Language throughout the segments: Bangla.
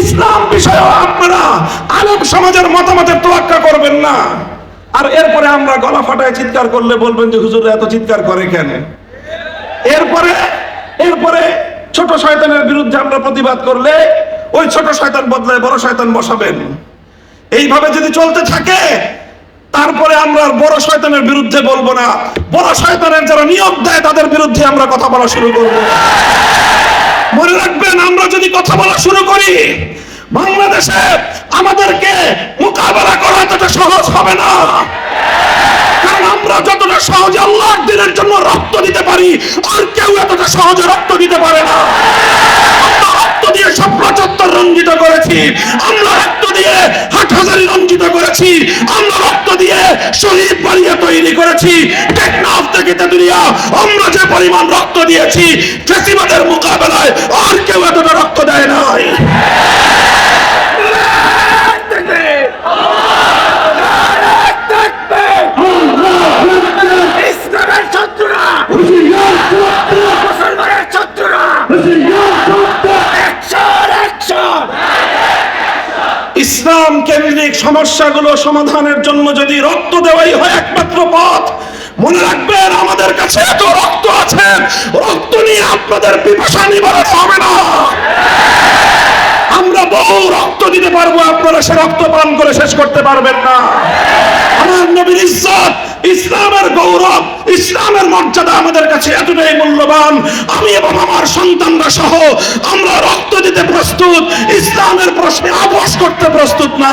ইসলাম বিষয়েও আপনারা আলেম সমাজের মতামতের তোয়াক্কা করবেন না। আর এরপরে আমরা গলা ফাটায় চিৎকার করলে বলবেন যে, হুজুর, এত চিৎকার করে কেন? এরপরে এরপরে ছোট শয়তানের বিরুদ্ধে আমরা প্রতিবাদ করলে ওই ছোট শয়তান বদলায় বড় শয়তান বসাবেন। এইভাবে যদি চলতে থাকে, তারপরে আমরা বড় শয়তানের বিরুদ্ধে বলব না। বড় শয়তানের যারা নিয়োগ দেয়, তাদের বিরুদ্ধে আমরা কথা বলা শুরু করব। মনে রাখবেন, আমরা যদি কথা বলা শুরু করি, বাংলাদেশে আমাদেরকে মোকাবেলা করা এতটা সহজ হবে না। কারণ আমরা যতটা সহজে দিনের জন্য রক্ত দিতে পারি, আর কেউ এতটা সহজে রক্ত দিতে পারে না। রক্ত দিয়ে আমরা রক্ত দিয়ে হাটহাজারি রঞ্জিত করেছি রক্ত দিয়ে তৈরি করেছি। টেকনাফ থেকে তেতুলিয়া আমরা যে পরিমাণ রক্ত দিয়েছি ফেসিবাদের মোকাবেলায় আর কেউ এতটা রক্ত দেয় নাই। ইসলাম কেন্দ্রিক সমস্যাগুলো সমাধানের জন্য যদি রক্ত দেওয়াই হয় একমাত্র পথ মনে রাখবেন, আমাদের কাছে এত রক্ত আছে, রক্ত নিয়ে আপনাদের পিপাসা নিবারণ হবে না। আমরা বহু রক্ত দিতে পারব, আপনারা সে রক্ত পান করে শেষ করতে পারবেন না। আমার নবীর ইজ্জত, ইসলামের গৌরব, ইসলামের মর্যাদা আমাদের কাছে এতটাই মূল্যবান। আমি এবং আমার সন্তানরা সহ আমরা রক্ত দিতে প্রস্তুত, ইসলামের প্রশ্নে আপোষ করতে প্রস্তুত না।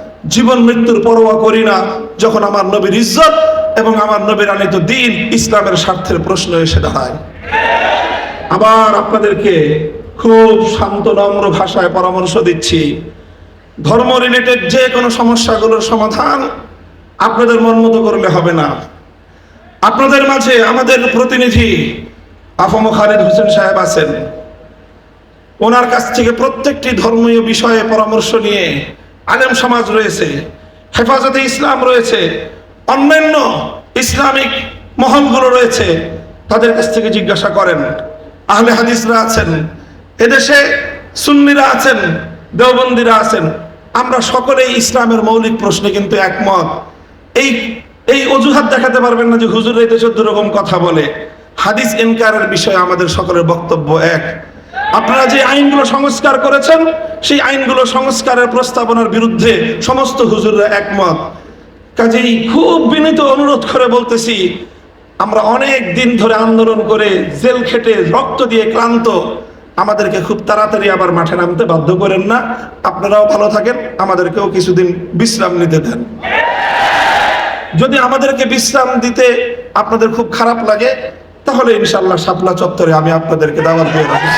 জীবন মৃত্যুর পরোয়া করি না, যখন আমার নবীর ইজ্জত এবং আমার নবীর আনিত দিন ইসলামের স্বার্থের প্রশ্ন এসে দাঁড়ায়। আবার আপনাদেরকে খুব শান্ত, নম্র ভাষায় পরামর্শ দিচ্ছি। ধর্ম রিলেটেড যে কোনো সমস্যাগুলোর সমাধান আপনাদের মন মতো করলে হবে না। আপনাদের মাঝে আমাদের প্রতিনিধি আফম খালিদ হোসেন সাহেব আছেন। ওনার কাছ থেকে প্রত্যেকটি ধর্মীয় বিষয়ে পরামর্শ নিয়ে আলেম সমাজ রয়েছে, হেফাজতে ইসলাম রয়েছে, অন্যান্য ইসলামিক মহলগুলো রয়েছে, তাদের কাছ থেকে জিজ্ঞাসা করেন, আহলে হাদিসরা আছেন, এদেশে সুন্নিরা আছেন, দেওবন্দিরা আছেন। আমরা সকলেই ইসলামের মৌলিক প্রশ্নে কিন্তু একমত। এই এই অজুহাত দেখাতে পারবেন না যে হুজুর এই দেশে দুরকম কথা বলে। হাদিস এনকারের বিষয়ে আমাদের সকলের বক্তব্য এক। আপনারা যে আইনগুলো সংস্কার করেছেন সেই আইনগুলো সংস্কারের প্রস্তাবনার বিরুদ্ধে সমস্ত হুজুররা একমত। কাজেই খুব বিনীত অনুরোধ করে বলতেছি, আমরা অনেক দিন ধরে আন্দোলন করে জেল খেটে রক্ত দিয়ে ক্লান্ত, আমাদেরকে খুব তাড়াতাড়ি আবার মাঠে নামতে বাধ্য করেন না। আপনারাও ভালো থাকেন, আমাদেরকেও কিছুদিন বিশ্রাম নিতে দেন। যদি আমাদেরকে বিশ্রাম দিতে আপনাদের খুব খারাপ লাগে, তাহলে ইনশাল্লাহ শাপলা চত্বরে আমি আপনাদেরকে দাওয়াত দিয়ে রাখি।